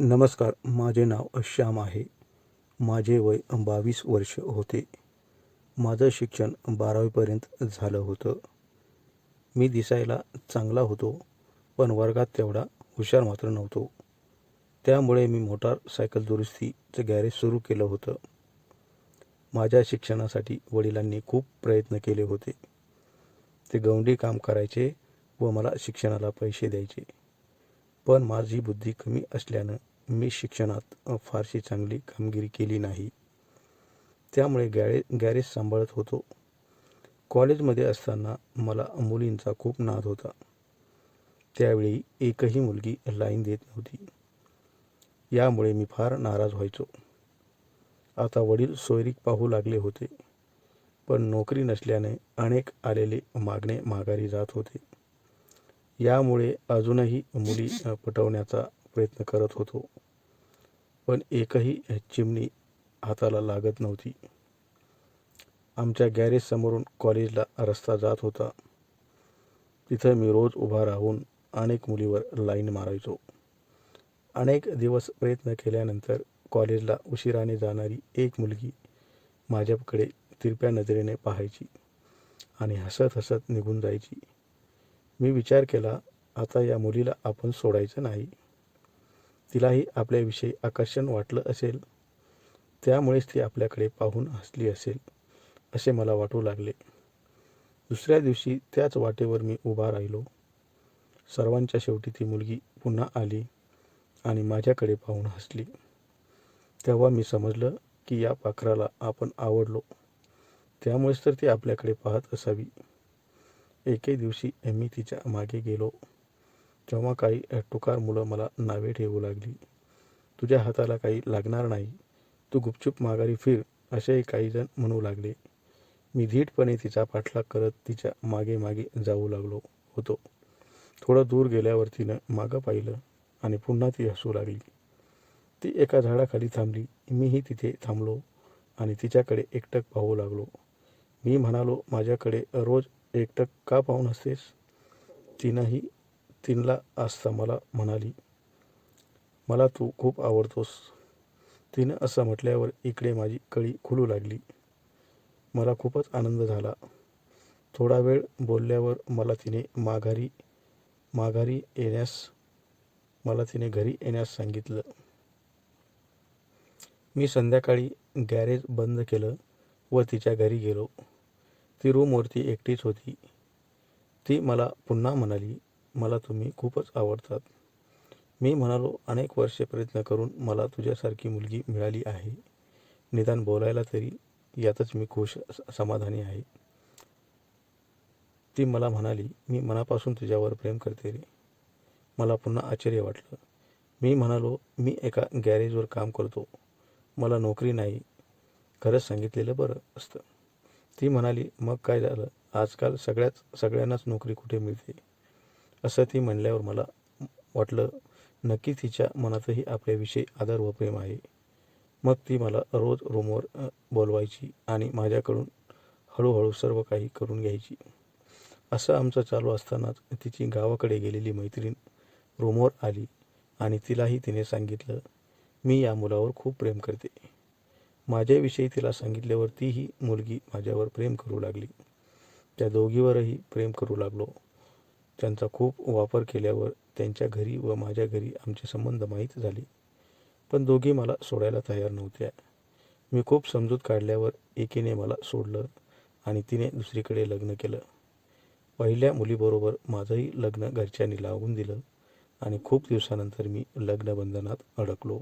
नमस्कार माझे नाव श्याम आहे. माझे वय बावीस वर्ष होते. माझं शिक्षण बारावीपर्यंत झालं होतं. मी दिसायला चांगला होतो पण वर्गात तेवढा हुशार मात्र नव्हतो. त्यामुळे मी मोटारसायकल दुरुस्तीचं गॅरेज सुरू केलं होतं. माझ्या शिक्षणासाठी वडिलांनी खूप प्रयत्न केले होते. ते गवंडी काम करायचे व मला शिक्षणाला पैसे द्यायचे. पण माझी बुद्धी कमी असल्यानं मी शिक्षणात फारशी चांगली कामगिरी केली नाही. त्यामुळे गॅरे गॅरेज सांभाळत होतो. कॉलेजमध्ये असताना मला मुलींचा खूप नाद होता. त्यावेळी एकही मुलगी लाईन देत नव्हती. यामुळे मी फार नाराज व्हायचो. आता वडील सोयरीक पाहू लागले होते पण नोकरी नसल्याने अनेक आलेले मागणे माघारी जात होते. यामुळे अजूनही मुली पटवण्याचा प्रयत्न करत होतो. पण एकही चिमणी हाताला लागत नव्हती. आमच्या गॅरेज समोरून कॉलेजला रस्ता जात होता. तिथं मी रोज उभा राहून अनेक मुलीवर लाईन मारायचो. अनेक दिवस प्रयत्न केल्यानंतर कॉलेजला उशिराने जाणारी एक मुलगी माझ्याकडे तिरप्या नजरेने पाहायची आणि हसत हसत निघून जायची. मी विचार केला आता या मुलीला आपण सोडायचं नाही. तिलाही आपल्याविषयी आकर्षण वाटलं असेल. त्यामुळेच ती आपल्याकडे पाहून हसली असेल असे मला वाटू लागले. दुसऱ्या दिवशी त्याच वाटेवर मी उभा राहिलो. सर्वांच्या शेवटी ती मुलगी पुन्हा आली आणि माझ्याकडे पाहून हसली. तेव्हा मी समजलं की या पाखराला आपण आवडलो. त्यामुळेच तर ती आपल्याकडे पाहत असावी. एके दिवशी मी तिच्यामागे गेलो. जेव्हा काही टुकार मुलं मला नावे ठेवू लागली तुझ्या हाताला काही लागणार नाही तू गुपचूप माघारी फिर असेही काही जण म्हणू लागले. मी धीटपणे तिचा पाठलाग करत तिच्यामागे मागे जाऊ लागलो होतो. थोडं दूर गेल्यावर तिनं मागं पाहिलं आणि पुन्हा ती हसू लागली. ती एका झाडाखाली थांबली. मीही तिथे थांबलो आणि तिच्याकडे एकटक पाहू लागलो. मी म्हणालो माझ्याकडे रोज एकटक का पाहून असतेस तिनंही तिनला असता मला म्हणाली मला तू खूप आवडतोस तिनं असं म्हटल्यावर इकडे माझी कळी खुलू लागली. मला खूपच आनंद झाला. थोडा वेळ बोलल्यावर मला तिने माघारी माघारी येण्यास मला तिने घरी येण्यास सांगितलं. मी संध्याकाळी गॅरेज बंद केलं व तिच्या घरी गेलो. ती रूमवरती एकटीच होती. ती मला पुन्हा म्हणाली मला तुम्ही खूपच आवडतात. मी म्हणालो अनेक वर्षे प्रयत्न करून मला तुझ्यासारखी मुलगी मिळाली आहे. निदान बोलायला तरी यातच मी खुश समाधानी आहे. ती मला म्हणाली मी मनापासून तुझ्यावर प्रेम करते रे. मला पुन्हा आश्चर्य वाटलं. मी म्हणालो मी एका गॅरेजवर काम करतो. मला नोकरी नाही. खरंच सांगितलेलं बरं असतं. ती म्हणाली मग काय झालं? आजकाल सगळ्याच सगळ्यांनाच नोकरी कुठे मिळते? असं ती म्हणल्यावर मला वाटलं नक्की तिच्या मनातही आपल्याविषयी आदर व प्रेम आहे. मग ती मला रोज रूमवर बोलवायची आणि माझ्याकडून हळूहळू सर्व काही करून घ्यायची. असं आमचं चालू असतानाच तिची गावाकडे गेलेली मैत्रीण रूमवर आली आणि तिलाही तिने सांगितलं मी या मुलावर खूप प्रेम करते. माझ्याविषयी तिला सांगितल्यावर तीही मुलगी माझ्यावर प्रेम करू लागली. त्या दोघीवरही प्रेम करू लागलो. त्यांचा खूप वापर केल्यावर त्यांच्या घरी व माझ्या घरी आमचे संबंध माहीत झाले. पण दोघी मला सोडायला तयार नव्हत्या. मी खूप समजूत काढल्यावर एकीने मला सोडलं आणि तिने दुसरीकडे लग्न केलं. पहिल्या मुलीबरोबर माझंही लग्न घरच्यांनी लावून दिलं आणि खूप दिवसानंतर मी लग्नबंधनात अडकलो.